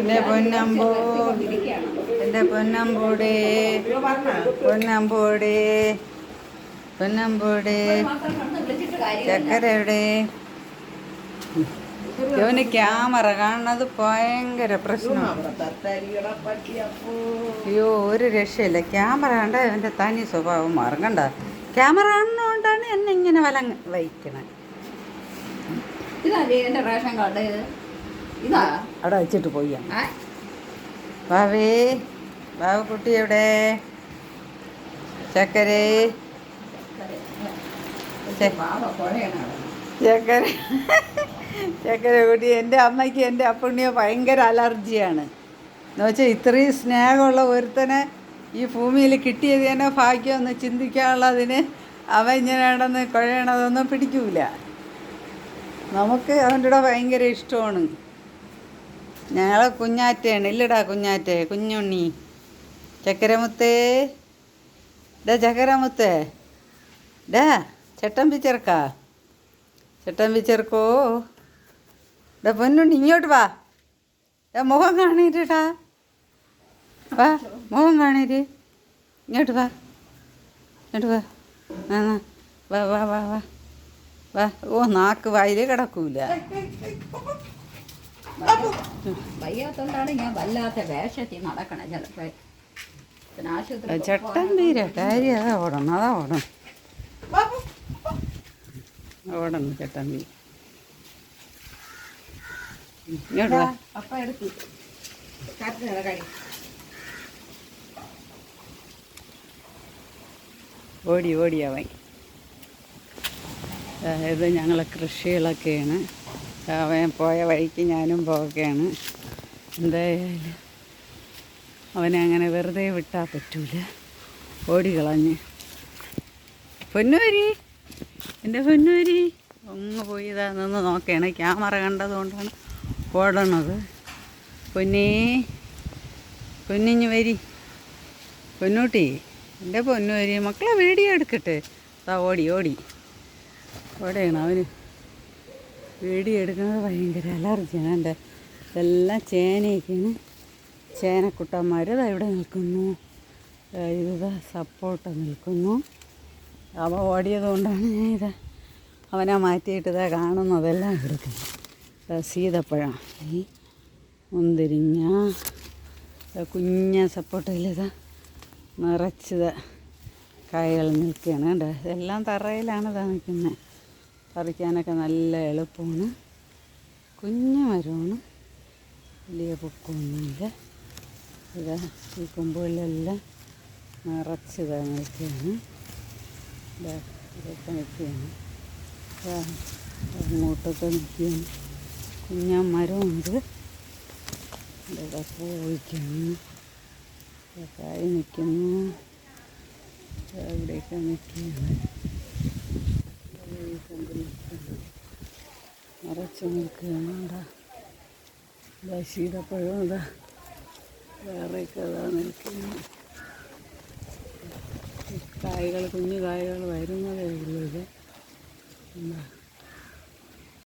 എന്റെ പൊന്നമ്പോ എന്റെ പൊന്നമ്പോടെ പൊന്നമ്പോടെ പൊന്നമ്പോടെ ചക്കരയുടെ. ഇവന് ക്യാമറ കാണുന്നത് ഭയങ്കര പ്രശ്നമാണ് അയ്യോ ഒരു രക്ഷയില്ല. ക്യാമറ കണ്ട എന്റെ തനി സ്വഭാവം മാറും. കണ്ട? ക്യാമറ കാണുന്നതുകൊണ്ടാണ് എന്നെ ഇങ്ങനെ വല വഹിക്കണത് ഇതാ എന്റെ റേഷൻ കാർഡ്. അവിടെ വെച്ചിട്ട് പോയി ബാവേ ബാബു കുട്ടി എവിടെ? ചക്കരേ. ചക്കര. ചക്കര കുട്ടി എന്റെ അമ്മയ്ക്ക് എന്റെ അപ്പുണ്ണിയെ ഭയങ്കര അലർജിയാണ്. എന്ന് വെച്ചാൽ ഇത്രയും സ്നേഹമുള്ള ഒരുത്തനെ ഈ ഭൂമിയിൽ കിട്ടിയത് തന്നെ ഭാഗ്യമെന്ന് ചിന്തിക്കാനുള്ളതിന് അവൻ ഇങ്ങനെ നടന്ന് കുഴയണതൊന്നും പിടിക്കൂല. നമുക്ക് അവന്റെ കൂടെ ഭയങ്കര ഇഷ്ടമാണ്. ഞങ്ങളെ കുഞ്ഞാറ്റയാണ്. ഇല്ലടാ കുഞ്ഞാറ്റേ കുഞ്ഞുണ്ണി. ചക്കരമുത്തേ. ഡാ ചക്കരമുത്തേ. ഡാ ചേട്ടൻ ചെറുക്കാ ചേട്ടൻ പിച്ചർക്കോ. ഡാ പൊന്നുണ്ണി ഇങ്ങോട്ട് വാ. ഡാ മുഖം കാണിട്ടാ വാ മുഖം കാണീര് ഇങ്ങോട്ട് വാ. ഇങ്ങോട്ട് വാ. ആ. വാ വാ വാ വാ. വാ. ഓ നാക്ക് വായിൽ കിടക്കൂല. വയ്യാത്തോണ്ടാണ് ഞാൻ വല്ലാത്ത വേഷത്തിൽ നടക്കണേ ചിലപ്പോ. പിന്നെ ആശുപത്രി ചട്ടമ്പീര കാര്യം അതാ ഓടണം. അതാ ഓടണം ഓടണം ചട്ടം വാ. അപ്പ എടുത്തു കഴി ഓടി ഓടി അവൻ. അതായത് ഞങ്ങളെ കൃഷികളൊക്കെയാണ്. അവൻ പോയ വഴിക്ക് ഞാനും പോവുകയാണ്. എന്തായാലും അവനെ അങ്ങനെ വെറുതെ വിട്ടാൽ പറ്റൂല. ഓടികളഞ്ഞ് പൊന്നൂരി എന്റെ പൊന്നൂരി. ഒന്ന് പോയി ഇതാ നിന്ന് നോക്കുകയാണ് ക്യാമറ കണ്ടതുകൊണ്ടാണ് ഓടണത്. പൊന്നേ പൊന്നിഞ്ഞ് വരി. പൊന്നൂട്ടി എന്റെ പൊന്നൂരി മക്കളെ വീഡിയോ എടുക്കട്ടെ. അതാ ഓടി ഓടി. ഓടെയാണ് അവന്. വീഡിയോ എടുക്കുന്നത് ഭയങ്കര അലർജിയാണ്. എന്റെ ഇതെല്ലാം ചേനയൊക്കെയാണ്. ചേനക്കുട്ടന്മാർ ഇവിടെ നിൽക്കുന്നു. ഇത് സപ്പോർട്ട് നിൽക്കുന്നു. അവ ഓടിയത് കൊണ്ടാണ് ഞാൻ ഇത് അവനെ മാറ്റിയിട്ട് ഇതാ കാണുന്നതെല്ലാം എടുക്കുന്നു ദാ സീതപ്പഴം. ഈ മുന്തിരിങ്ങ കുഞ്ഞ സപ്പോർട്ടിലിതാ നിറച്ചത് കായകൾ നിൽക്കുകയാണ്. കേട്ടോ ഇതെല്ലാം തറയിലാണ് ഇതാ പറിക്കാനൊക്കെ നല്ല എളുപ്പമാണ്. കുഞ്ഞു മരമാണ്. വലിയ പൊക്കമൊന്നുമില്ല ഇതാ ഈ കൊമ്പുകളിലെല്ലാം നിറച്ച് നിൽക്കുകയാണ്. ഇതാ ഇതൊക്കെ നിൽക്കുകയാണ്. ഇതാ അങ്ങോട്ടൊക്കെ നിൽക്കുകയാണ്. കുഞ്ഞ മരമുണ്ട്. ഇതൊക്കെ പോയിക്കുന്നു കായ് നിൽക്കുന്നു. ഇവിടെയൊക്കെ നിൽക്കുകയാണ്. നിറച്ച് നിൽക്കുകയാണ്. ഇതാ ശീതപ്പഴം ഇതാ വേറെയൊക്കെ കായകൾ കുഞ്ഞു കായകൾ വരുന്നതേ ഉള്ളൂ ഇത്. എന്താ?